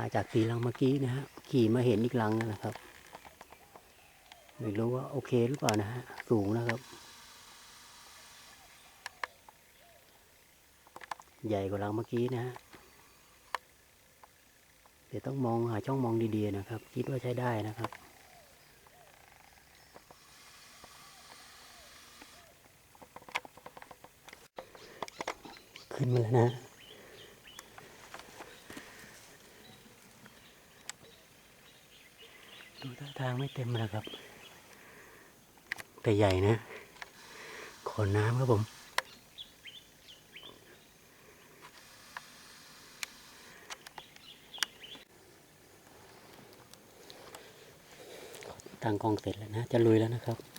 าจากสีลังเมื่อกี้นะฮะ ขี่มาเห็นอีกลังนะครับ ไม่รู้ว่าโอเคหรือเปล่านะฮะ สูงนะครับ ใหญ่กว่าลังเมื่อกี้นะฮะ เดี๋ยวต้องมองหาช่องมองดีๆนะครับ คิดว่าใช้ได้นะครับขึ้นมาแล้วนะ ดูท่างไม่เต็มนะครับ แต่ใหญ่นะ ขอน้ำครับผม ตั้งกองเสร็จแล้วนะ จะลุยแล้วนะครับ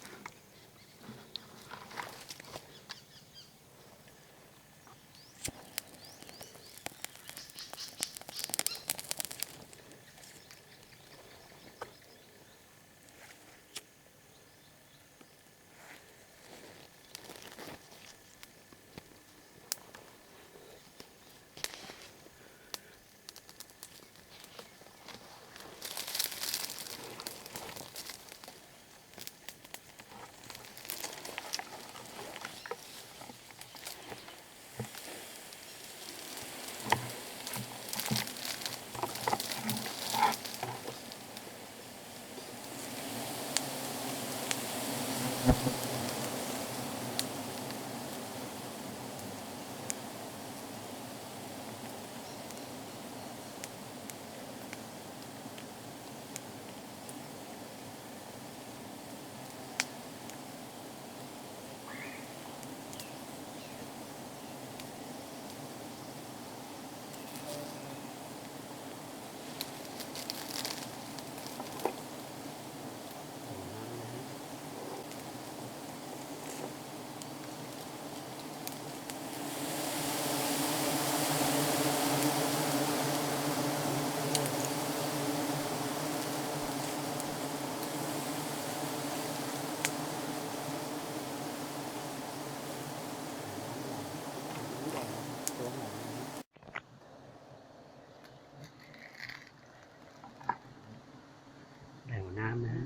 น้ำนะฮะ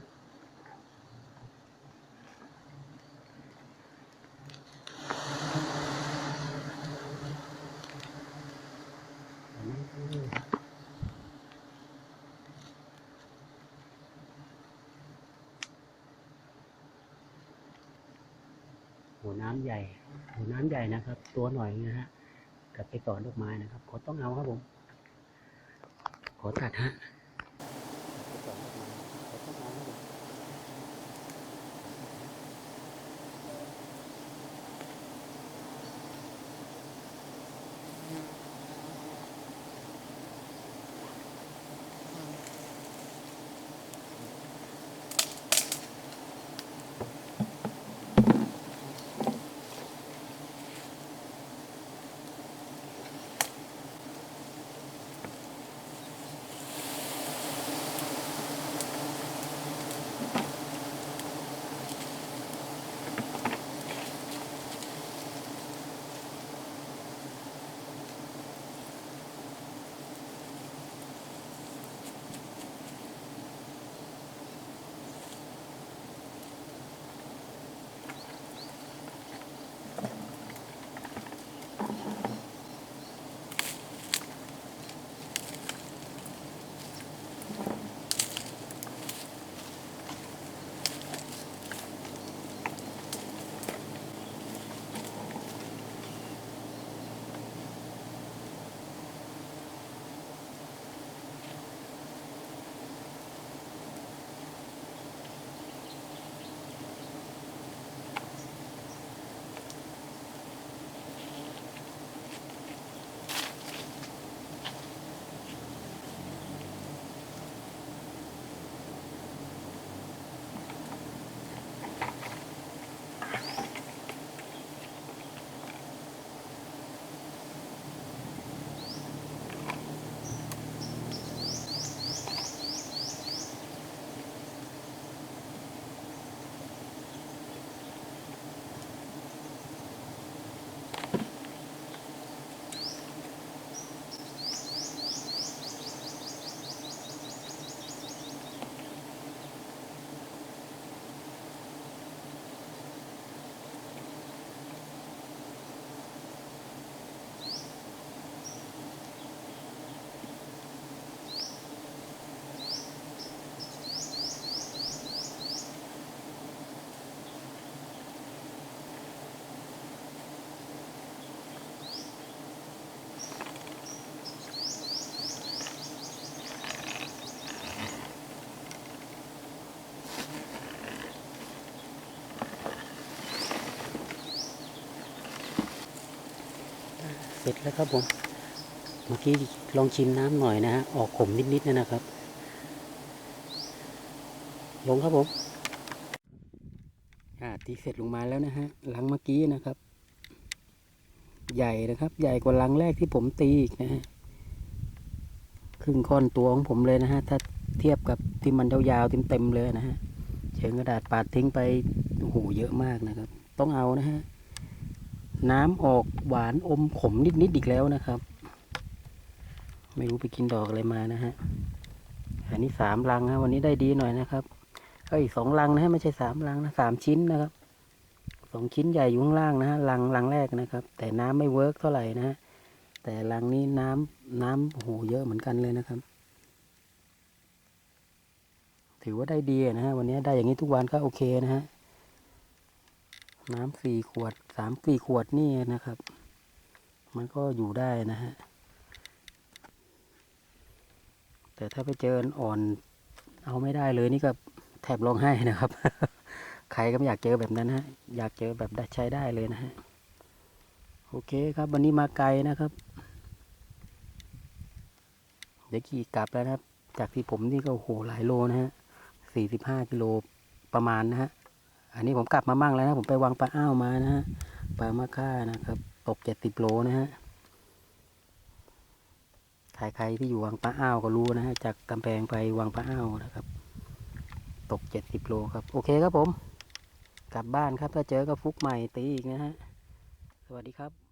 หัวน้ำใหญ่ หัวน้ำใหญ่นะครับ ตัวหน่อยนะฮะ กับไปก่อนดอกไม้นะครับ ขอต้องเอาครับผม ขอตัดฮะ ร็จแล้วครับผมเมื่อกี้ลองชิมน้ำหน่อยนะฮะออกขมนิดๆนะนะครับ ลงครับผมอ่าตีเสร็จลงมาแล้วนะฮะลังเมื่อกี้นะครับ ใหญ่นะครับ ใหญ่กว่าลังแรกที่ผมตีอีกนะฮะครึ่งก้อนตัวของผมเลยนะฮะถ้าเทียบกับที่มันยาวๆเต็มๆเลยนะฮะเชิงกระดาษปาดทิ้งไปโอ้โหเยอะมากนะครับ ต้องเอานะฮะ น้ำออกหวานอมขมนิดๆอีกแล้วนะครับ ไม่รู้ไปกินดอกอะไรมานะฮะอันนี้สามลังฮะวันนี้ได้ดีหน่อยนะครับเอ้ยสองลังนะฮะไม่ใช่สามลังนะสามชิ้นนะครับสองชิ้นใหญ่อยู่ข้างล่างนะฮะลังลังแรกนะครับ แต่น้ำไม่เวิร์กเท่าไหร่นะฮะแต่ลังนี้น้ำน้ำโอ้โหเยอะเหมือนกันเลยนะครับ ถือว่าได้ดีนะฮะวันนี้ได้อย่างนี้ทุกวันก็โอเคนะฮะ น้ำสี่ขวดสามสี่ขวดนี่นะครับ มันก็อยู่ได้นะฮะ แต่ถ้าไปเจออ่อนเอาไม่ได้เลยนี่ก็แทบร้องไห้นะครับ ใครก็ไม่อยากเจอแบบนั้นฮะ อยากเจอแบบใช้ได้เลยนะฮะ โอเคครับวันนี้มาไกลนะครับ เดี๋ยวขี่กลับแล้วนะครับ จากที่ผมนี่ก็โอ้โหหลายโลนะฮะสี่สิบห้ากิโลประมาณนะฮะ อันนี้ผมกลับมามั่งแล้วนะ ผมไปวางปลาอ้าวมานะฮะ ปลามาค่านะครับ ตกเจ็ดสิบโลนะฮะ ใครๆที่อยู่วังปลาอ้าวก็รู้นะฮะ จากกำแพงไปวังปลาอ้าวนะครับ ตกเจ็ดสิบโลครับ โอเคครับผม กลับบ้านครับ ถ้าเจอก็ฟุกใหม่ตีอีกนะฮะ สวัสดีครับ